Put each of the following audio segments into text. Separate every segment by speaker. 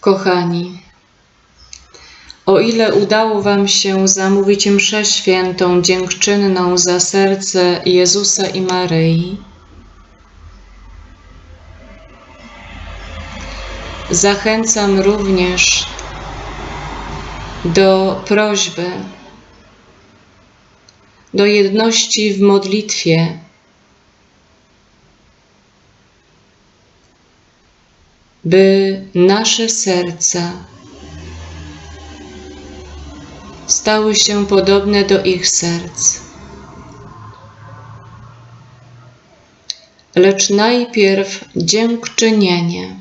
Speaker 1: Kochani, o ile udało Wam się zamówić mszę świętą dziękczynną za serce Jezusa i Maryi, zachęcam również do prośby, do jedności w modlitwie. By nasze serca stały się podobne do ich serc. Lecz najpierw dziękczynienie.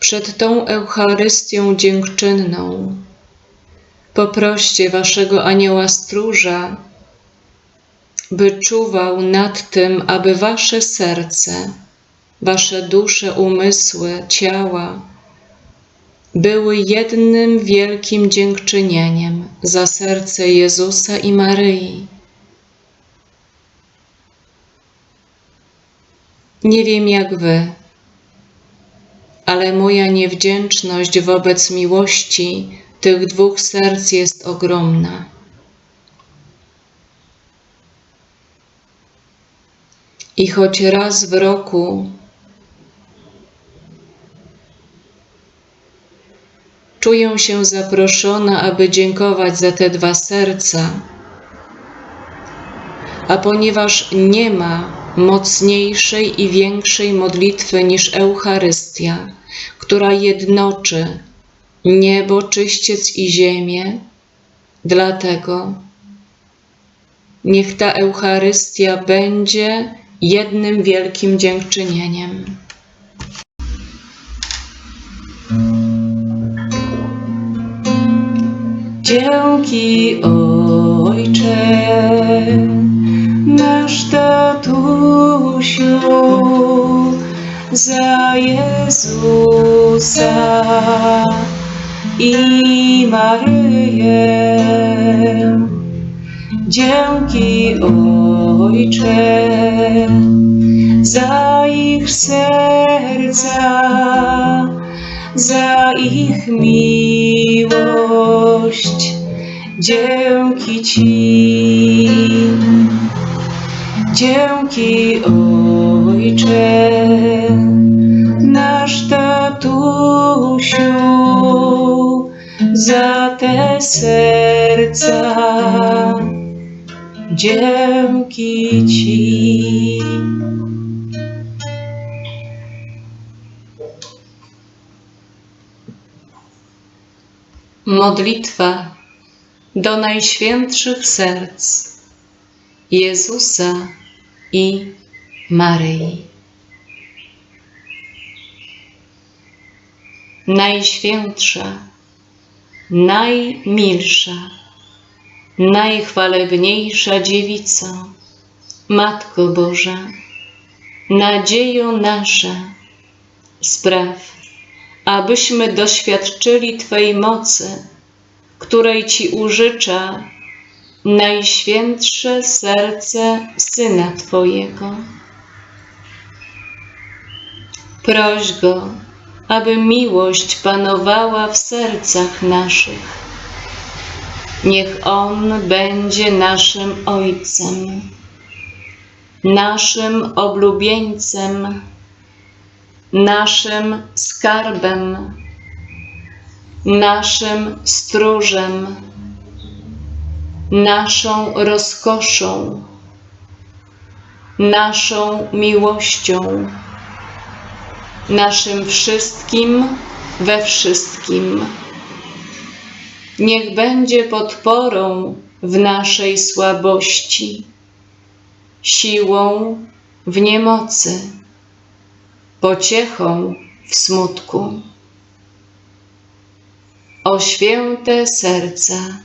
Speaker 1: Przed tą Eucharystią dziękczynną poproście Waszego anioła stróża, by czuwał nad tym, aby Wasze serce, Wasze dusze, umysły, ciała były jednym wielkim dziękczynieniem za serce Jezusa i Maryi. Nie wiem jak Wy, ale moja niewdzięczność wobec miłości tych dwóch serc jest ogromna. I choć raz w roku czuję się zaproszona, aby dziękować za te dwa serca, a ponieważ nie ma mocniejszej i większej modlitwy niż Eucharystia, która jednoczy niebo, czyściec i ziemię, dlatego niech ta Eucharystia będzie jednym wielkim dziękczynieniem. Dzięki Ojcze, nasz tatusiu, za Jezusa i Maryję. Dzięki Ojcze za ich serca, za ich miłość. Dzięki Ci, dzięki Ojcze, nasz tatusiu, za te serca. Dzięki Ci. Modlitwa do Najświętszych Serc Jezusa i Maryi. Najświętsza, najmilsza, najchwalebniejsza Dziewico, Matko Boża, nadziejo nasza, spraw, abyśmy doświadczyli Twej mocy, której Ci użycza Najświętsze serce Syna Twojego. Proś Go, aby miłość panowała w sercach naszych. Niech On będzie naszym Ojcem, naszym oblubieńcem, naszym skarbem, naszym stróżem, naszą rozkoszą, naszą miłością, naszym wszystkim we wszystkim. Niech będzie podporą w naszej słabości, siłą w niemocy, pociechą w smutku. O święte serca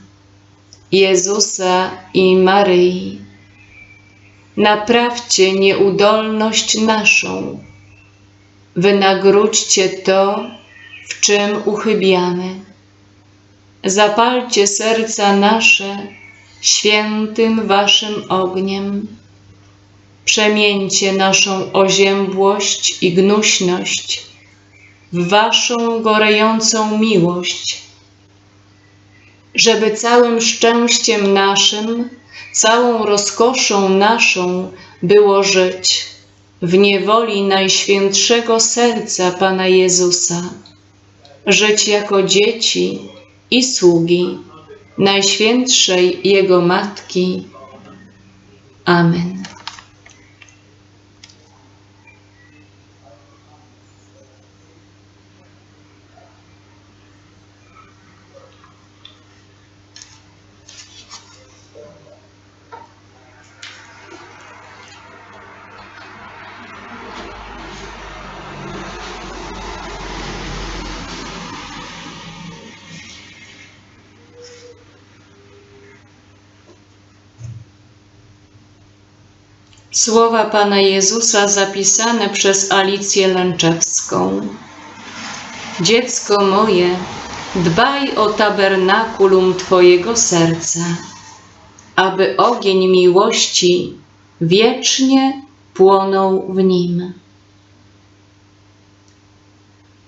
Speaker 1: Jezusa i Maryi, naprawcie nieudolność naszą, wynagródźcie to, w czym uchybiamy. Zapalcie serca nasze świętym Waszym ogniem. Przemieńcie naszą oziębłość i gnuśność w Waszą gorejącą miłość, żeby całym szczęściem naszym, całą rozkoszą naszą było żyć w niewoli Najświętszego Serca Pana Jezusa, żyć jako dzieci i sługi Najświętszej Jego Matki. Amen. Słowa Pana Jezusa zapisane przez Alicję Lęczewską. Dziecko moje, dbaj o tabernakulum Twojego serca, aby ogień miłości wiecznie płonął w nim.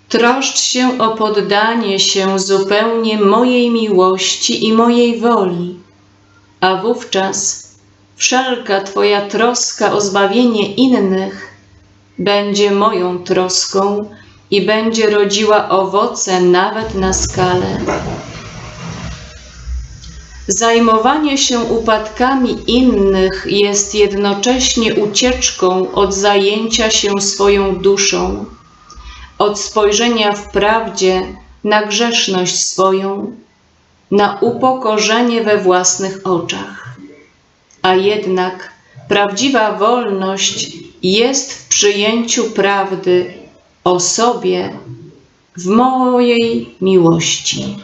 Speaker 1: Troszcz się o poddanie się zupełnie mojej miłości i mojej woli, a wówczas wszelka Twoja troska o zbawienie innych będzie moją troską i będzie rodziła owoce nawet na skalę. Zajmowanie się upadkami innych jest jednocześnie ucieczką od zajęcia się swoją duszą, od spojrzenia w prawdzie na grzeszność swoją, na upokorzenie we własnych oczach a jednak prawdziwa wolność jest w przyjęciu prawdy o sobie w mojej miłości.